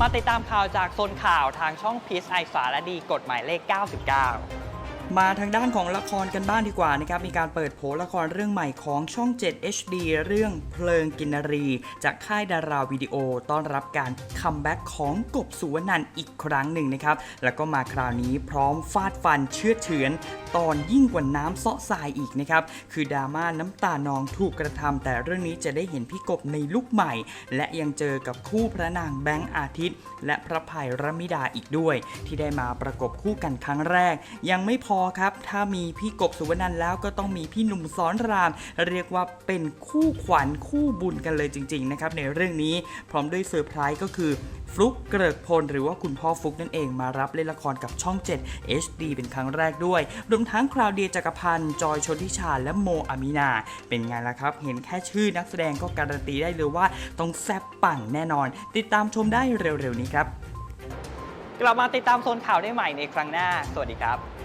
มาติดตามข่าวจากโซนข่าวทางช่องพีซไอสารดีกฎหมายเลข 99 มาทางด้านของละครกันบ้างดีกว่านะครับ มีการเปิดโผละครเรื่องใหม่ของช่อง 7 HD เรื่องเพลิงกินรี จากค่ายดาราวิดีโอ ต้อนรับการคัมแบ็กของกบสุวรรณันอีกครั้งหนึ่งนะครับ แล้วก็มาคราวนี้พร้อมฟาดฟันเชื่อเฉือน ตอนยิ่งกว่าน้ำเซาะทรายอีกนะครับ คือดราม่าน้ำตานองถูกกระทำแต่เรื่องนี้จะได้เห็นพี่กบในลุคใหม่ และยังเจอกับคู่พระนางแบงค์อาทิตย์ และพระภัยรมิดาอีกด้วย ที่ได้มาประกบคู่กันครั้งแรก ยังไม่พอครับ ถ้ามีพี่กบสุวรรณันแล้วก็ต้องมีพี่หนุ่มซ้อนราม เรียกว่าเป็นคู่ขวัญคู่บุญกันเลยจริง ๆ นะครับ ในเรื่องนี้พร้อมด้วยเซอร์ไพรส์ก็คือฟลุกเกริกพลหรือว่าคุณพ่อฟลุกนั่นเองมารับเล่นละครกับช่อง 7 HD เป็นครั้งแรกด้วย รวมทั้งคราวเดียจักรพันธ์จอยชนทิชาและโมอามินา เป็นไงล่ะครับ เห็นแค่ชื่อนักแสดงก็การันตีได้เลยว่าต้องแซ่บปังแน่นอน ติดตามชมได้เร็วๆนี้ครับ กลับมาติดตามโซนข่าวได้ใหม่ในครั้งหน้า สวัสดีครับ